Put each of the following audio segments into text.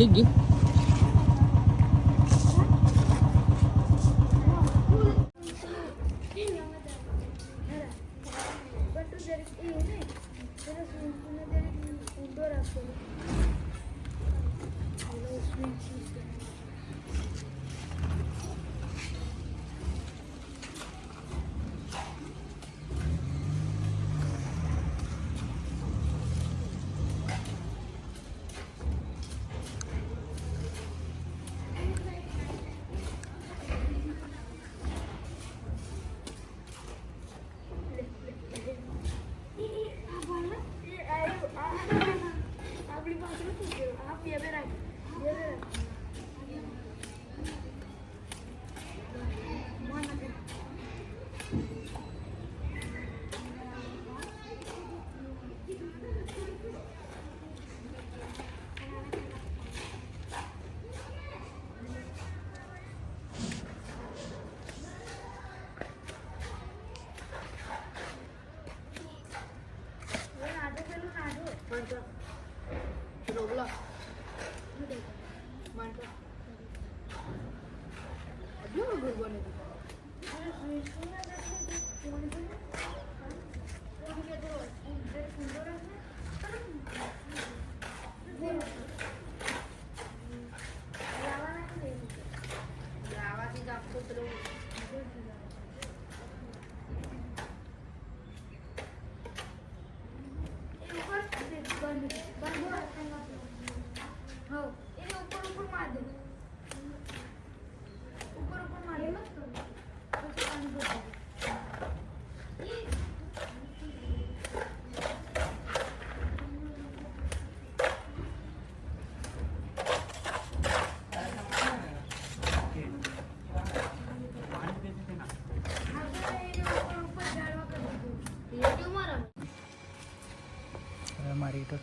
થઈ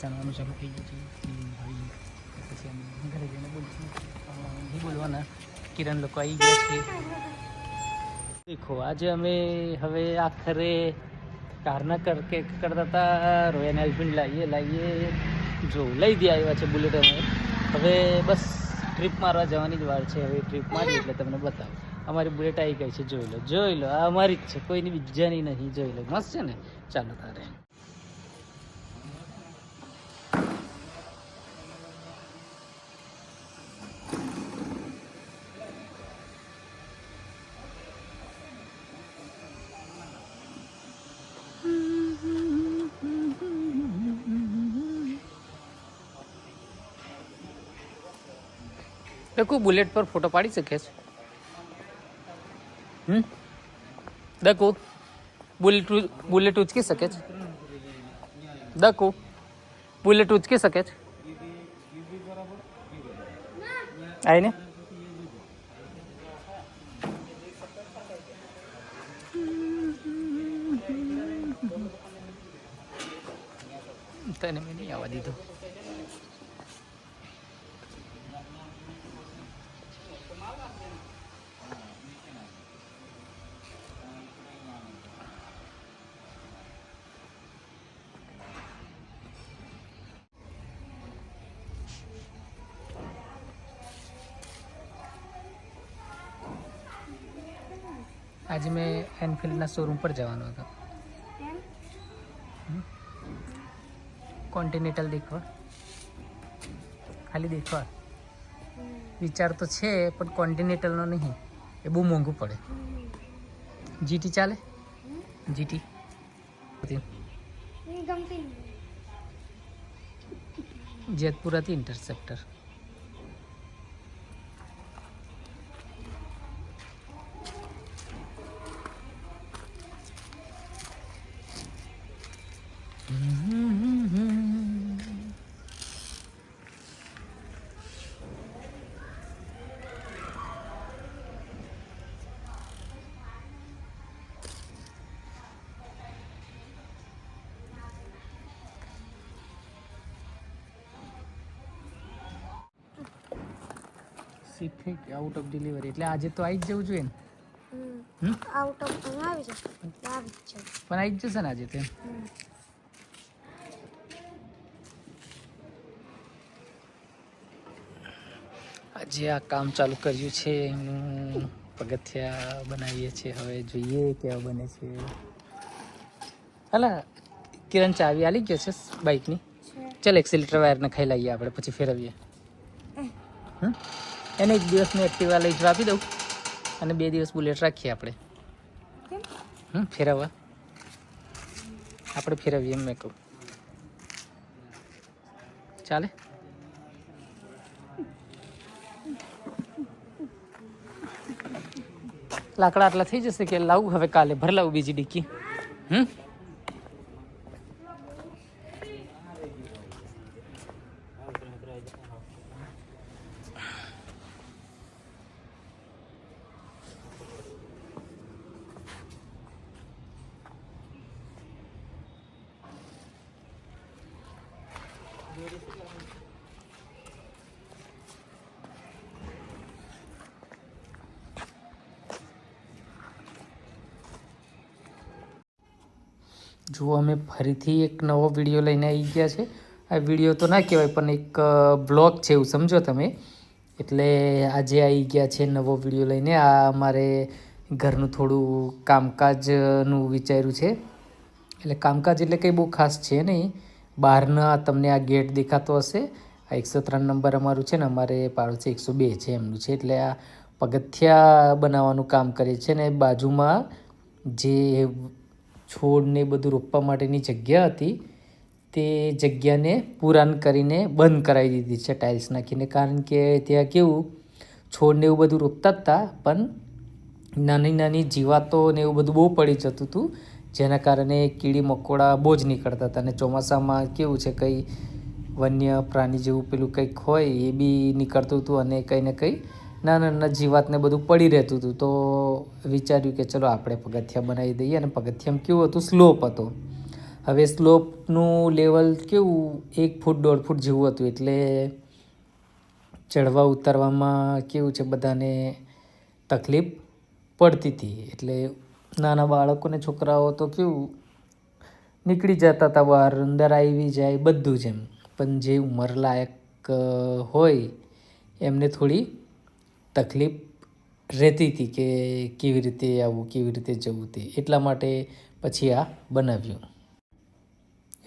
ચાલવાનું ચાલુ થઈ ગયું છે. પછી અમે ઘરે જઈને બોલીશું. નહીં બોલવાના. કિરણ લોકો આવી ગયા છે. દેખો, આજે અમે હવે આખરે કારના કર કે કરતા હતા રોયલ એન્ફિલ્ડ લાવીએ લાવીએ જો, લઈ દે આવ્યા છે બુલેટ અમે. હવે બસ ટ્રીપ મારવા જવાની જ વાર છે. હવે ટ્રીપ મારી એટલે તમને બતાવો. અમારી બુલેટ આવી ગઈ છે, જોઈ લો જોઈ લો. આ અમારી જ છે, કોઈની બીજાની નહીં, જોઈ લો. મસ્ત છે ને? ચાલો તારે. દકુ બુલેટ પર ફોટો પાડી શકે છે? હમ? દકુ, બુલેટ બુલેટ ઉચકી શકે છે? દકુ, બુલેટ ઉચકી શકે છે? આઈને તને મેં નહીં આવવા દીધું. આજે મેં એનફિલ્ડના શોરૂમ પર જવાનો હતો. કોન્ટિનેન્ટલ દેખવા. ખાલી દેખવા. વિચાર તો છે પણ કોન્ટિનેન્ટલનો નહીં. એ બહુ મોંઘું પડે. જીટી ચાલે? જીટી જેતપુર હતી ઇન્ટરસેપ્ટર ગઈ આઉટ ઓફ ડિલિવરી એટલે આજે તો આવી જ જવું જોઈએ ને? આઉટ ઓફ આવી જશે. પણ આવી જ જશે ને આજે તો આજે આ કામ ચાલુ કર્યું છે એનું પગથિયા બનાવીએ છીએ. હવે જોઈએ કેવા બને છે. હાલા કિરણ ચાવી આલી ગયો છે બાઇકની ચાલ એક્સિલેટર વાયરને ખાઈ લઈએ આપણે પછી ફેરવીએ. હમ? એને એક દિવસ મેં એક્ટિવા લઈ જવા આપી દઉં. અને બે દિવસ બુલેટ રાખીએ આપણે. હમ ફેરવવા. આપણે ફેરવીએ એમ મેં કહું. ચાલે? લાકડા આટલા થઈ જશે કે લાવું? હવે કાલે ભર લાવું બીજી ડીકી. હમ? જુઓ, અમે ફરીથી એક નવો વીડિયો લઈને આવી ગયા છે. આ વીડિયો તો ના કહેવાય, પણ એક બ્લોગ છે એવું સમજો તમે. એટલે આજે આવી ગયા છે નવો વીડિયો લઈને. આ અમારે ઘરનું થોડું કામકાજનું વિચાર્યું છે. એટલે કામકાજ એટલે કંઈ બહુ ખાસ છે નહીં. બહારના તમને આ ગેટ દેખાતો હશે. આ એકસો ત્રણ નંબર અમારું છે ને, અમારે પાડોશી એકસો બે છે એમનું છે. એટલે આ પગથિયા બનાવવાનું કામ કરે છે ને, બાજુમાં જે છોડને બધું રોપવા માટેની જગ્યા હતી, તે જગ્યાને પુરાણ કરીને બંધ કરાવી દીધી છે, ટાઇલ્સ નાખીને. કારણ કે ત્યાં કેવું છોડને એવું બધું રોપતા હતા પણ નાની નાની જીવાતો ને એવું બધું બહુ પડી જતું હતું. જેના કારણે કીડી મકોડા બહુ જ નીકળતા હતા. અને ચોમાસામાં કેવું છે, કંઈ વન્ય પ્રાણી જેવું પેલું કંઈક હોય એ બી નીકળતું હતું અને કંઈ ને કંઈ નાના નાના જીવાતને બધું પડી રહેતું હતું. તો વિચાર્યું કે ચલો આપણે પગથિયા બનાવી દઈએ અને પગથિયામાં કેવું હતું, સ્લોપ હતો. હવે સ્લોપનું લેવલ કેવું, એક ફૂટ, દોઢ ફૂટ જેવું હતું. એટલે ચડવા ઉતારવામાં કેવું છે, બધાને તકલીફ પડતી હતી. એટલે નાના બાળકોને છોકરાઓ તો કેવું, નીકળી જતા હતા બહાર, અંદર આવી જાય બધું જ એમ. પણ જે ઉંમરલાયક હોય, એમને થોડી તકલીફ રહેતી હતી કે કેવી રીતે આવવું કેવી રીતે જવું તે. એટલા માટે પછી આ બનાવ્યું.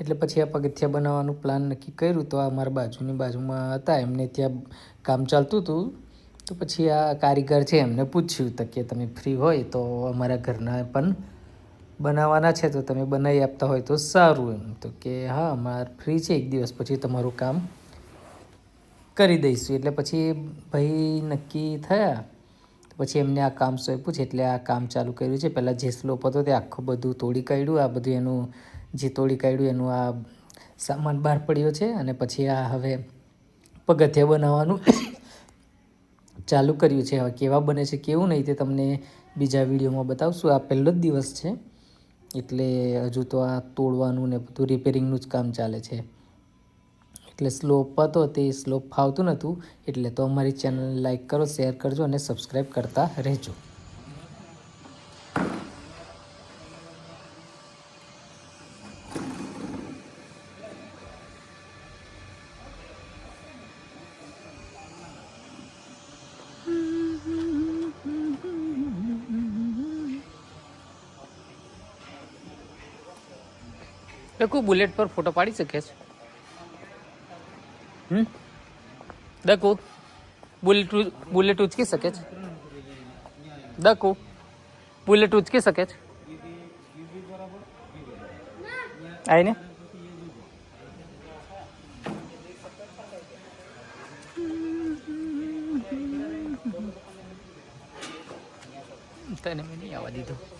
એટલે પછી આ પગથિયા બનાવવાનું પ્લાન નક્કી કર્યું તો આ મારા બાજુની બાજુમાં હતા. એમને ત્યાં કામ ચાલતું હતું. તો પછી આ કારીગર છે, એમને પૂછ્યું તો કે તમે ફ્રી હોય તો અમારા ઘરના પણ બનાવવાના છે, તો તમે બનાવી આપતા હોય તો સારું એમ. તો કે હા, અમારે ફ્રી છે, એક દિવસ પછી તમારું કામ કરી દઈશું. એટલે પછી ભાઈ નક્કી થયા. પછી એમને આ કામ સોંપ્યું છે, એટલે આ કામ ચાલુ કર્યું છે. પહેલાં જે સ્લોપ હતો તે આખું બધું તોડી કાઢ્યું. આ બધું એનું જે તોડી કાઢ્યું એનું આ સામાન બહાર પડ્યો છે, અને પછી આ હવે પગથિયા બનાવવાનું ચાલુ કર્યું છે, હવે કેવા બને છે, કેવું નહીં તે તમને બીજા વિડીયોમાં બતાવશું. આ પહેલો જ દિવસ છે, એટલે હજુ તો આ તોડવાનું ને બધું રિપેરિંગનું જ કામ ચાલે છે. એટલે સ્લોપ હતો તે સ્લોપ ફાવતું નહોતું, એટલે તો અમારી ચેનલ લાઇક કરો શેર કરજો અને સબસ્ક્રાઈબ કરતા રહેજો. લખું બુલેટ પર ફોટો પાડી શકે છે? હમ? દકુ બુલેટ બુલેટ ઉચકી શકે છે? દકુ બુલેટ ઉચકી શકે છે? આઈને તને મેં નહીં આવવા દીધું.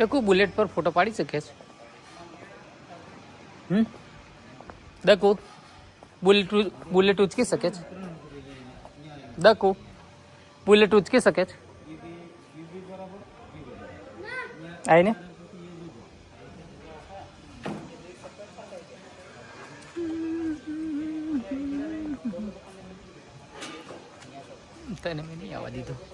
ડકુ બુલેટ પર ફોટો પાડી શકે છે? હમ? ડકુ બુલેટ બુલેટ ઉચકી શકે છે? ડકુ બુલેટ ઉચકી શકે છે? આઈને? તને મેં નહીં આવવા દીધું.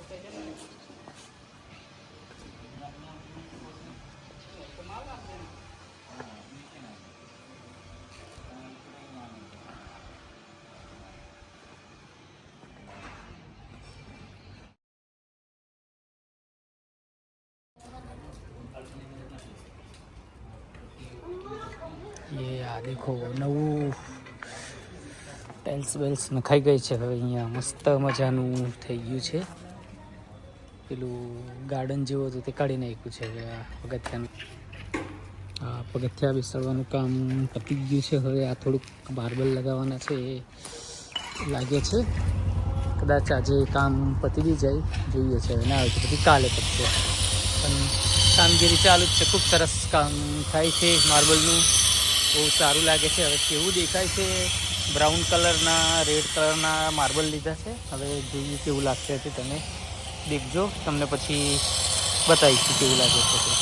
ये આ દેખો નવું ટાઇલ્સ બેલ્સ નખાઈ ગઈ છે. હવે અહીંયા મસ્ત મજાનું થઈ ગયું છે. પેલું ગાર્ડન જેવું હતું તે કાઢી નાખ્યું છે. હવે આ પગથિયાનું. આ પગથિયા બેસાડવાનું કામ પતી ગયું છે. હવે આ થોડુંક માર્બલ લગાવવાના છે એ લાગે છે. કદાચ આજે કામ પતી બી જાય. જોઈએ છે. ના આવે પછી કાલે પતશે પણ કામગીરી ચાલુ જ છે. ખૂબ સરસ કામ થાય છે માર્બલનું બહુ સારું લાગે છે. હવે કેવું દેખાય છે? બ્રાઉન કલરના, રેડ કલરના માર્બલ લીધા છે. હવે જોઈએ કેવું લાગશે તે તમે દેખજો. તમને પછી બતાવીશું કેવું લાગે છે તે.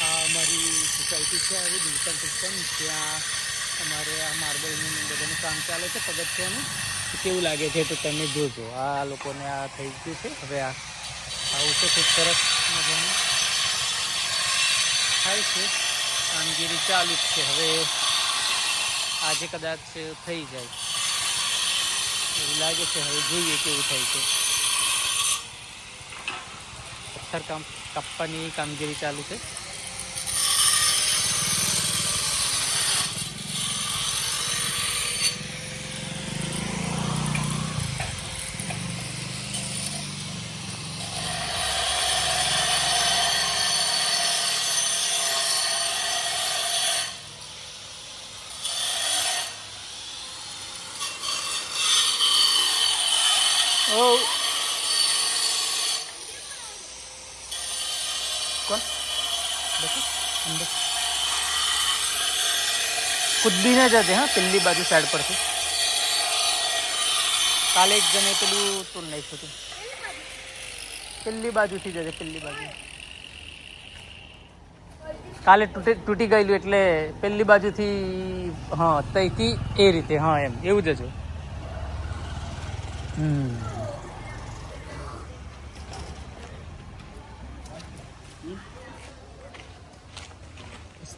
અમારી સોસાયટી છે. આવી બિલકમ પિસ્ટન ત્યાં અમારે આ માર્બલનું બધાનું કામ ચાલે છે, પગથિયાનું. કેવું લાગે છે તો તમે જોજો. આ લોકોને આ થઈ ગયું છે. હવે આ આવું છે ખૂબ સરસ મજાનું. થાય છે. કામગીરી ચાલુ જ છે. હવે આજે કદાચ થઈ જાય. એવું લાગે છે. હવે જોઈએ કેવું થાય છે. પથ્થર કામ કાપવાની કામગીરી ચાલુ છે. કૂદ બી ના જતે હા, પેલી બાજુ સાઈડ પરથી. કાલે એક જણે પેલું તો નાખ્યું હતું. પેલી બાજુથી જશે પેલી બાજુ. કાલે તૂટી તૂટી ગયેલું એટલે પેલી બાજુથી, હા, તઈથી એ રીતે, હા, એમ, એવું જ હતું. હમ.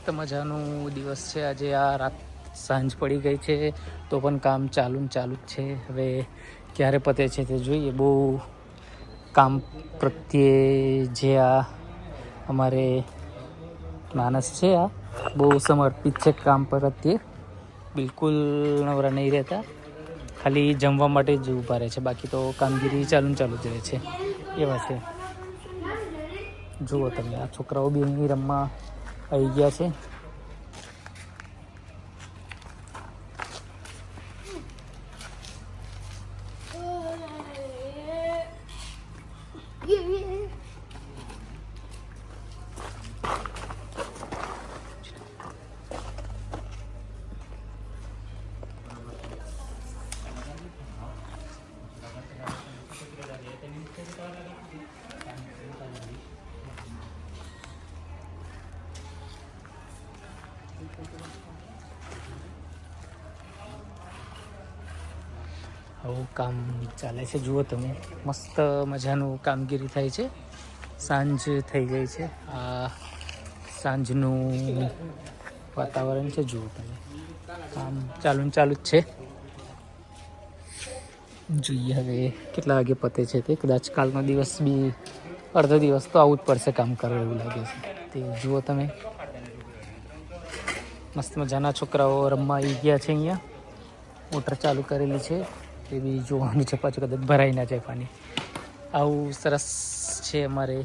મસ્ત મજાનું દિવસ છે. આજે આ રાત સાંજ પડી ગઈ છે, તો પણ કામ ચાલુ ચાલુ જ છે. હવે ક્યારે પતે છે તે જોઈએ. બહુ કામ પ્રત્યે જે આ અમારે માણસ છે આ, બહુ સમર્પિત છે કામ પ્રત્યે. બિલકુલ નવરા નહીં રહેતા. ખાલી જમવા માટે જ ઊભા રહે છે. બાકી તો કામગીરી ચાલુ ચાલુ જ રહે છે. એવા છે. જુઓ તમે આ છોકરાઓ બી અહીં રમવા આવી ગયા છે. આવું કામ ચાલે છે. જુઓ તમે, મસ્ત મજાનું કામગીરી થાય છે. સાંજ થઈ ગઈ છે. આ સાંજનું વાતાવરણ છે. જુઓ તમે, કામ ચાલુ ચાલુ જ છે. જોઈએ હવે કેટલા વાગે પતે છે તે. કદાચ કાલનો દિવસ બી અડધો દિવસ તો આવું જ પડશે કામ કરવા એવું લાગે છે. તે જુઓ તમે, મસ્ત મજાના છોકરાઓ રમવા આવી ગયા છે અહીંયા. મોટર ચાલુ કરેલી છે. એ બી જોવાનું છે પાછું કદાચ ભરાઈ ના જાય પાણી. આવું સરસ છે અમારે.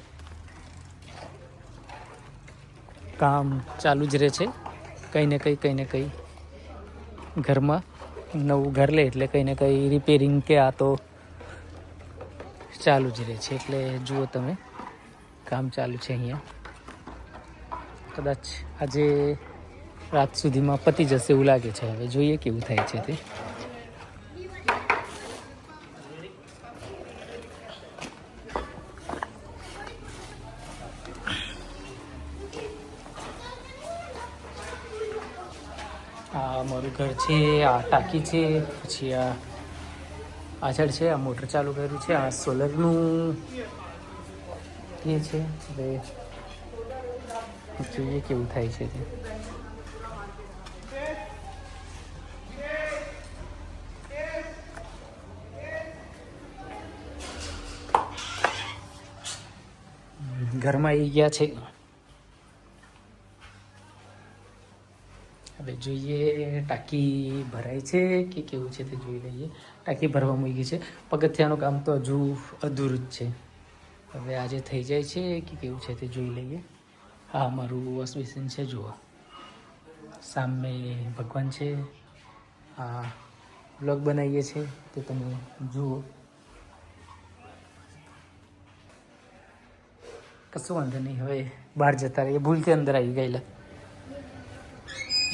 કામ ચાલુ જ રહે છે. કંઈ ને કંઈ કંઈ ને કંઈ ઘરમાં નવું ઘર લે એટલે કંઈ ને કંઈ રિપેરિંગ કે આ તો ચાલુ જ રહે છે. એટલે જુઓ તમે, કામ ચાલુ છે અહીંયા. કદાચ આજે રાત સુધીમાં પતી જશે એવું લાગે છે. હવે જોઈએ કેવું થાય છે તે આ અમારું ઘર છે, આ ટાંકી છે, પછી આ પાછળ છે, આ મોટર ચાલુ કર્યું છે, આ સોલરનું એ છે, હવે જોઈએ કેવું થાય છે તે. ઘરમાં આવી ગયા છે. જોઈએ, ટાંકી ભરાય છે કે કેવું છે તે જોઈ લઈએ. ટાંકી ભરવા મૂકી છે. પગથિયાનું કામ તો હજુ અધૂરું જ છે. હવે આજે થઈ જાય છે કે કેવું છે તે જોઈ લઈએ. હા, મારું વોશ બેસિન છે, જુઓ. સામે ભગવાન છે. આ બ્લોગ બનાવીએ છીએ, તે તમે જુઓ. કશું વાંધો નહીં, હવે બહાર જતા રહીએ. ભૂલથી અંદર આવી ગયેલા.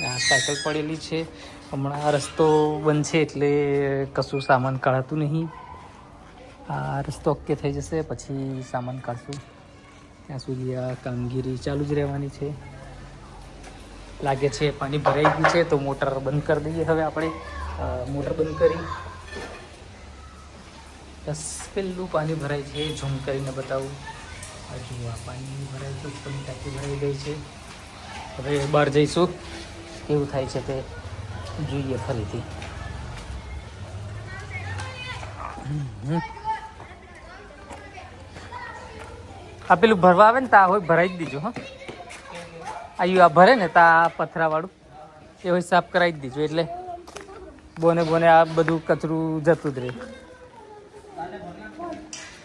આ સાયકલ પડેલી છે. હમણાં રસ્તો બંધ છે એટલે કશું સામાન કાઢાતું નહીં. આ રસ્તો ઓકે થઈ જશે, પછી સામાન કાઢશું. ત્યાં સુધી આ કામગીરી ચાલુ જ રહેવાની છે. લાગે છે પાણી ભરાઈ ગયું છે, તો મોટર બંધ કરી દઈએ હવે આપણે. મોટર બંધ કરી. બસ પેલું પાણી ભરાય છે, ઝૂમ કરીને બતાવું. હજુ આ પાણી ભરાય છે ઉપરની ટાંકી ભરાઈ ગઈ છે. હવે બહાર જઈશું. કેવું થાય છે તે જોઈએ ફરીથી. આ પેલું ભરવા આવે ને તા હોય, ભરાઈ જ દીજો, હા. આયુ આ ભરે ને તા પથરાવાળું. એ હોય સાફ કરાવી જ દીજો, એટલે બોને બોને આ બધું કચરું જતું જ રહે.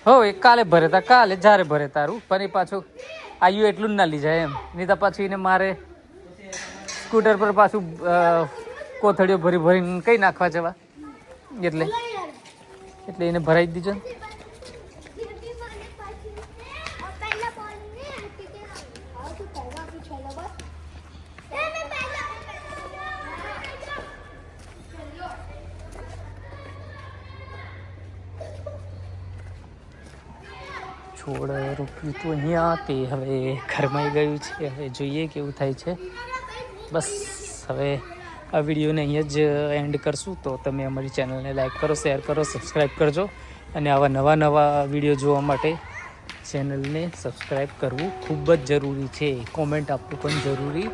હો, એ કાલે ભરે તા, કાલે જ્યારે ભરે તારું, પણ એ પાછું આયુ એટલું જ ના લઈ જાય એમ. નહીં તો પાછું એને મારે સ્કૂટર પર પાછું કોથળીઓ ભરી ભરીને કઈ નાખવા જવા? એટલે? એટલે એને ભરાઈ દીજો છોડ રોપ્યું તો અહીંયા તે હવે ઘરમાઈ ગયું છે. હવે જોઈએ કેવું થાય છે. બસ, હવે આ વિડીયોને અહીંયા જ એન્ડ કરશું. તો તમે અમારી ચેનલને લાઈક કરો શેર કરો સબસ્ક્રાઈબ કરજો અને આવા નવા નવા વીડિયો જોવા માટે ચેનલને સબસ્ક્રાઈબ કરવું ખૂબ જ જરૂરી છે. કોમેન્ટ આપવું પણ જરૂરી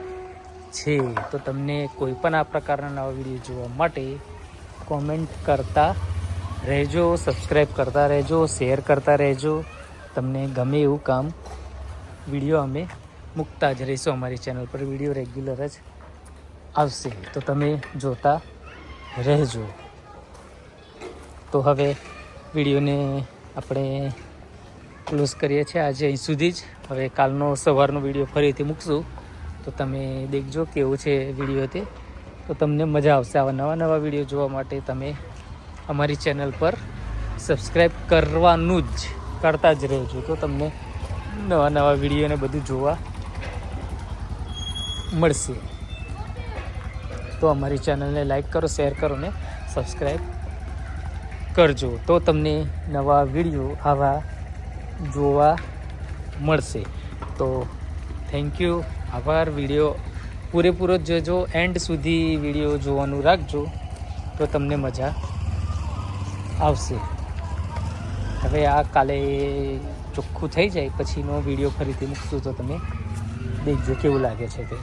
છે. તો તમને કોઈ પણ આ પ્રકારના નવા વીડિયો જોવા માટે કોમેન્ટ કરતા રહેજો સબસ્ક્રાઈબ કરતા રહેજો શેર કરતા રહેજો. તમને ગમે એવું કામ વીડિયો અમે મૂકતા જ રહીશું અમારી ચેનલ પર. વીડિયો રેગ્યુલર જ આવશે. તો તમે જોતા રહેજો. તો હવે વિડીયોને આપણે ક્લોઝ કરીએ છીએ આજે અહીં સુધી જ. હવે કાલનો સવારનો વીડિયો ફરીથી મૂકશું. તો તમે દેખજો કેવું છે વીડિયો તે. તો તમને મજા આવશે આવા નવા નવા વીડિયો જોવા માટે તમે અમારી ચેનલ પર સબસ્ક્રાઈબ કરવાનું જ, કરતા જ રહેજો. તો તમને નવા નવા વિડીયોને બધું જોવા મળશે. તો અમારી ચેનલને લાઈક કરો, શેર કરો ને સબસ્ક્રાઈબ કરજો. તો તમને નવા વીડિયો આવા જોવા મળશે. તો થેન્ક યુ આભાર. વીડિયો પૂરેપૂરો જોજો. એન્ડ સુધી વીડિયો જોવાનું રાખજો. તો તમને મજા આવશે. હવે આ કાલે ચોખ્ખું થઈ જાય. પછીનો વીડિયો ફરીથી મૂકશું તો તમે. દેખજો કેવું લાગે છે તે.